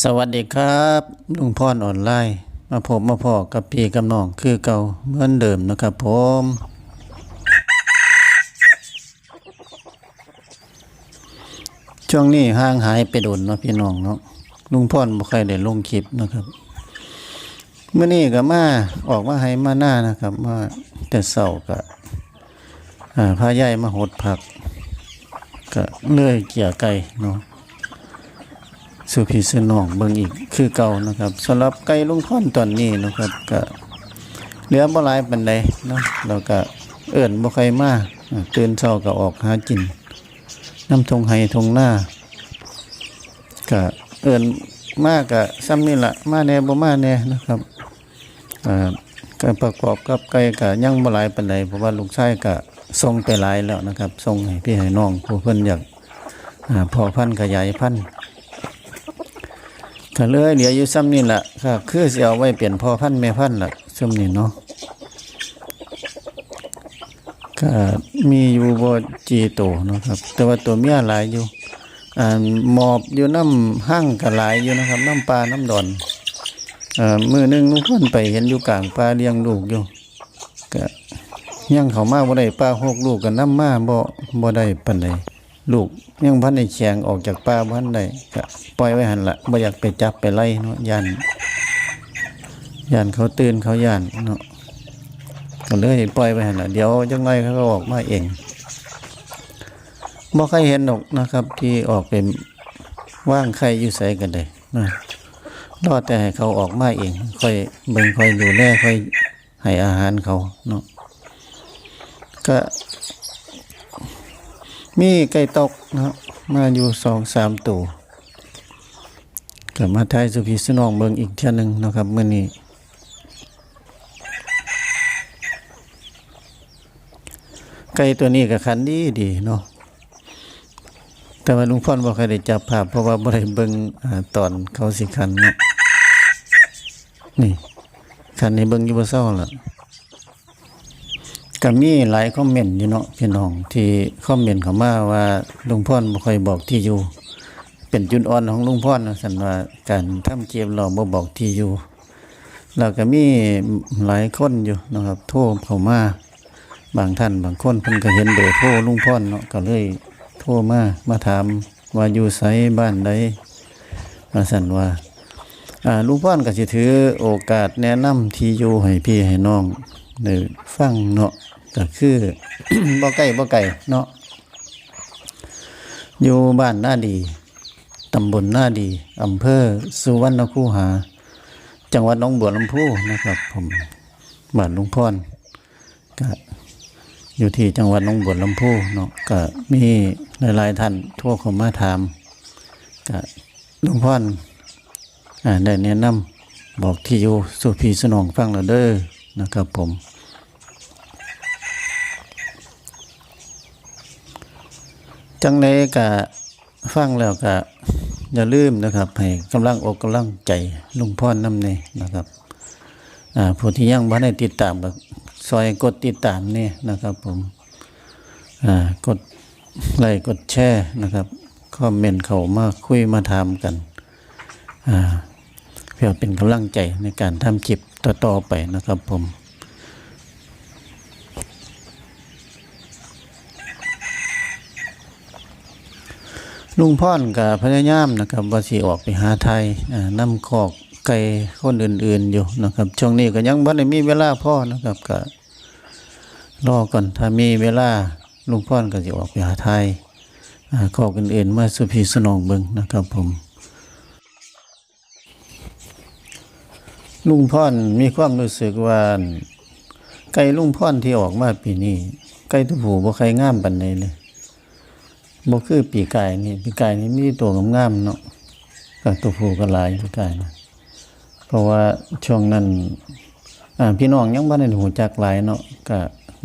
สวัสดีครับลุงพรอนออนไลน์มาพบมาพอกับพี่กับน้องคือเก่าเหมือนเดิมนะครับผมช่วงนี้ห่างหายไปโดนเนาะพี่น้องเนาะลุงพรบ่ค่อยได้ลงคลิปนะครับเมื่อนี้ก็มาออกมาให้มาหน้านะครับมาแต่เสาก็อ่าพาใหญ่มาหดผักก็เลื่อยเกี่ยไก่เนาะ สุพีสนองเบิ่งอีกคือเก่านะครับสำหรับไก่ลุงพ่อนตอนนี้นะครับก็เหลือบ่หลายปานใดเนาะแล้วก็เอิ้นบ่ใครมาตื่นเช้าก็ออกหากินน้ำทงไห้ทงหน้าก็เอิ้นมากก็ซ้ำนี่ละมาแน่บ่มาแน่นะครับอ่าก็ประกอบกับไก่ก็ยังบ่หลายปานใดเพราะว่าลูกชายก็ส่งไปหลายแล้วนะครับส่งให้พี่ให้น้องผู้เพิ่นอยากอ่าพอพันธุ์ขยายพันธุ์ ก็เลยเหลืออยู่ซ้ำนี่แหละก็คือสิเอาไว้เปลี่ยนพ่อพันธุ์แม่พันธุ์ละซ้ำนี่เนาะก็มีอยู่บ่จีโตเนาะครับ แต่ว่าตัวเมียหลายอยู่อ่าหมอบอยู่น้ำห้างก็หลายอยู่นะครับ น้ำปลาน้ำดอนอ่ามือหนึงลุงพ่นไปเห็นอยู่กลางปลาเลี้ยงลูกอยู่ก็ยังเขามาบ่ได้ปลาหกลูกกันน้ำมาบ่บ่ได้ปานใด ลูกยังพันในแขงออกจากป่าพันได้ก็ปล่อยไว้หันละบ่อยากไปจับไปไล่เนาะย่านย่านเขาตื่นเขาย่านเนาะก็เลยปล่อยไว้หันละเดี๋ยวจังไรเขาก็ออกมาเองบ่ใครเห็นหรอกนะครับ ที่ออกเป็นว่างใครอยู่ใส่กันเลยนะรอแต่ให้เขาออกมาเอง ค่อยเบิ่งค่อยดูแลค่อยให้อาหารเขาเนาะก็ มีไก่ตกนะมาอยู่สองสามตัวกลับมาไทยสุพีสนองเบิงอีกเท่านึงนะครับเมื่อนี้ไก่ตัวนี้กับคันดีดีเนาะแต่ว่าลุงพ่อนบอกใครได้จับภาพ เพราะว่าบ่ได้เบิงอ่าตอนเขาสิคันเนาะนี่คันนี้เบิงอยู่บ่เศร้าล่ะ ก็มีหลายคอมเมนต์อยู่เนาะพี่น้องที่คอมเมนต์เข้ามาว่าลุงพ่อนบ่ค่อยบอกที่อยู่ เป็นจุดอ่อนของลุงพ่อนะสันว่าการทำเกมเราบ่บอกที่อยู่แล้วก็มีหลายคนอยู่นะครับ โทรเข้ามาบางท่านบางคนเพิ่นก็เห็นเบอร์โทรลุงพ่อนเนาะก็เลยโทรมามาถามว่าอยู่ไสบ้านใดว่าสันว่าอ่าลุงพ่อนก็สิถือโอกาสแนะนำที่อยู่ให้พี่ให้น้อง ได้ฟังเนาะก็คือบ่ใกล้บ่ไกลเนาะอยู่บ้านหน้าดีตำบลหน้าดีอำเภอสุวรรณคูหา จังหวัดหนองบัวลำพูนะครับ ผมบ้านลุงพ่อนก็อยู่ที่จังหวัดหนองบัวลำพูเนาะก็มีหลาย ๆ ท่านทั่วเข้ามาถามก็ลุงพ่อนอ่าได้แนะนำบอกที่อยู่สุพีสนองฟังแล้วเด้อนะครับผม จังไดก็ฟังแล้วก็อย่าลืมนะครับ ให้กำลังอกกำลังใจลุงพ่อนน้ำเนี่นะครับผู้ที่ยังบ่ได้ติดตามก็ซอยกดติดตามเนี่นะครับผมกดไลค์กดแชร์นะครับคอมเมนต์เขามาคุยมาถามกันเพื่อเป็นกำลังใจในการทำคลิปต่อๆไปนะครับผม ลุงพ่อนกับพยายามนะครับว่าสิออกไปหาไทยอ่านำคอกไก่คนอื่น ๆอยู่นะครับ ช่วงนี้ก็ยังบ่ได้มีเวลาพ่อนะครับก็รอก่อนถ้ามีเวลาลุงพ่อนก็จะออกไปหาไทยอ่าคอกอื่นๆมาสุพีสนองเบิงนะครับผมลุงพ่อนมีความรู้สึกว่าไก่ลุงพ่อนที่ออกมาปีนี้ไก่ตัวผู้บ่ใครงามปานใดเลย บ่คือปีกายนี่ปีกายนี่มีตัวงามๆเนาะก็ตัวผู้ก็หลายปีกายนะเพราะว่าช่วงนั้นพี่น้องยังบ่ได้หูจักหลายเนาะก็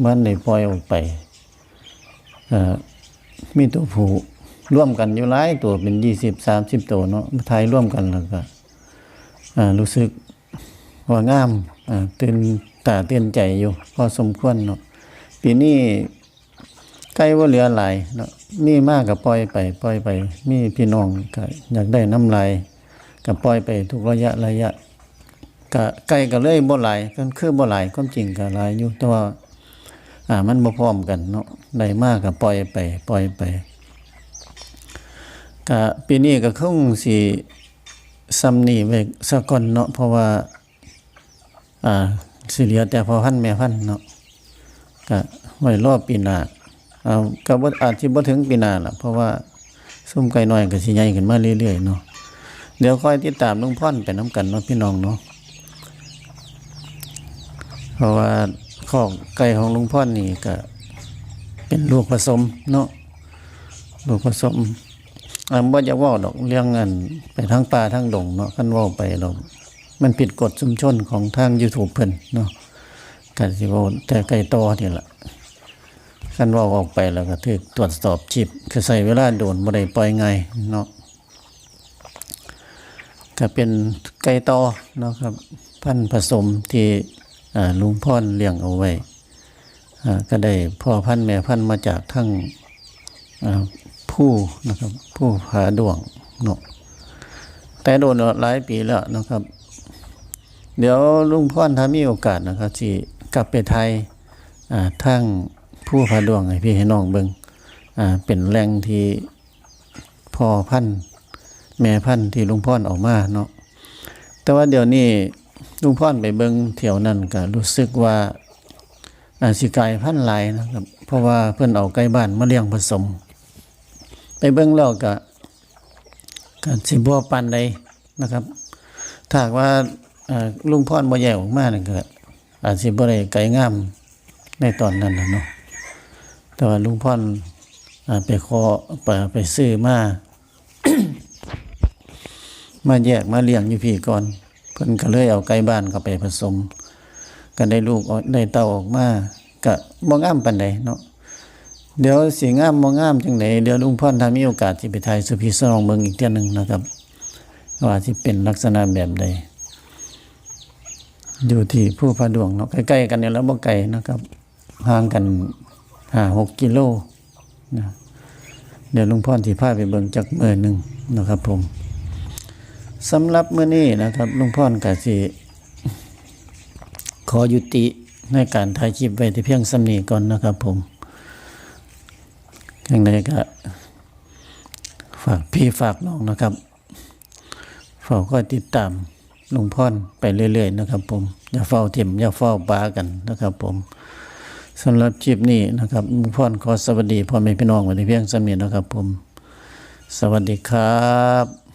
บ่ได้ปล่อยออกไปมีตัวผู้ร่วมกันอยู่หลายตัวเป็น20 30ตัวเนาะมาทยร่วมกันแล้วก็รู้สึกว่างามตื่นตาตื่นใจอยู่พอสมควรเนาะปีนี้ ใกล้ว่าเหลือหลายเนาะมีมากกับปล่อยไปปล่อยไป มีพี่น้องก็อยากได้น้ำลายก็ปล่อยไปทุกระยะระยะก็ไก่ก็เลยบ่หลายก็คือบ่หลายความจริงก็หลายอยู่แต่ว่าอ่ามันบ่พร้อมกันเนาะได้มากก็ปล่อยไปปล่อยไปก็ปีนี้ก็คงสิซ้ำนี่ไว้ซะก่อนเนาะเพราะว่าอ่าสิเหลือแต่พอพันแม่พันเนาะก็ไว้รอบปีหน้า ก็บ่อาจสิบ่ถึงปีหน้าล่ะ เพราะว่าซุ่มไก่น้อยก็สิใหญ่ขึ้นมาเรื่อยๆเนาะเดี๋ยวค่อยติดตามลุงพ่อนไปนํกันเนาะพี่น้องเนาะเพราะว่าขอกไก่ของลุงพ่อนนี่ก็เป็นลูกผสมเนาะลูกผสมอ่าบ่ากเว้าดอกเรื่องอันไปทางป่าทางดงเนาะคันว้าไปเรามันผิดกฎชุมชนของทาง YouTube เพิ่นเนาะกันสิเว่าแต่ไกลต่อนี่แหละ คันว่าออกไปแล้วก็ถูกตรวจสอบชิปคือใส่เวลาโดนบ่ได้ปล่อยไงเนาะก็เป็นไก่ต่อเนาะครับ พันผสมที่ลุงพ่อนเลี้ยงเอาไว้อ่าก็ได้พ่อพันแม่พันมาจากทั้งผู้นะครับผู้ผาดวงเนาะแต่โดนหลายปีแล้วนะครับ เดี๋ยวลุงพ่อนถ้ามีโอกาสนะครับที่กลับไปไทยอ่าทั้ง ผู้พาดวงให้พี่ให้น้องเบิงอ่าเป็นแหล่งที่พ่อพันธุ์แม่พันธุ์ที่ลุงพ่อนออกมาเนาะแต่ว่าเดี๋ยวนี้ลุงพ่อนไปเบิงเที่ยวนั้นก็รู้สึกว่าอาสิกายพันธุ์หลายนะครับ เพราะว่าเพิ่อนเอาไก่บ้านมาเลี้ยงผสม ไปเบิงแล้วก็ก็สิบ่ปานใดนะครับ ถ้าว่าลุงพรบ่แย่ออกมานั่นก็อาจสิบ่ได้ไกลงามในตอนนั้นนะเนาะ แต่ว่าลุงพรอ่าไปขอไปไปซื้อมา มาแยกมาเลี้ยงอยู่พี่ก่อน เพิ่นก็เลยเอาไก่บ้านเข้าไปผสมก็ได้ลูกได้เต้าออกมาก็บ่งามปานใดเนาะเดี๋ยวสิงามบ่งามจังไดเดี๋ยวลุงพรถ้ามีโอกาสสิไปถ่ายสุพีสนองเบิ่งอีกเทื่อหนึ่งนะครับ ว่าที่เป็นลักษณะแบบใด อยู่ที่ผู้พาดวงเนาะใกล้ๆกันเนี่ยแล้วบ่ไกลนะครับห่างกัน ห้าหกกิโลนะเดี๋ยวหลุงพ่อที่พาไปเบิ่งจักมือหนึ่งนะครับผมสำหรับมื้อนี้นะครับหลุงพ่อกะสิขอยุติในการถ่ายคลิปไว้ที่เพียงสำนีก่อนนะครับผมอย่างไรก็ฝากพี่ฝากน้องนะครับเฝ้าก็ติดตามลุงพ่อนไปเรื่อย ๆ นะครับผม อย่าเฝ้าเทียมอย่าเฝ้าปากันนะครับผม สำหรับคลิปนี้นะครับลุงพ่อนขอสวัสดีพ่อแม่พี่น้องว้ในเพียงสำเนียนะครับผม สวัสดีครับ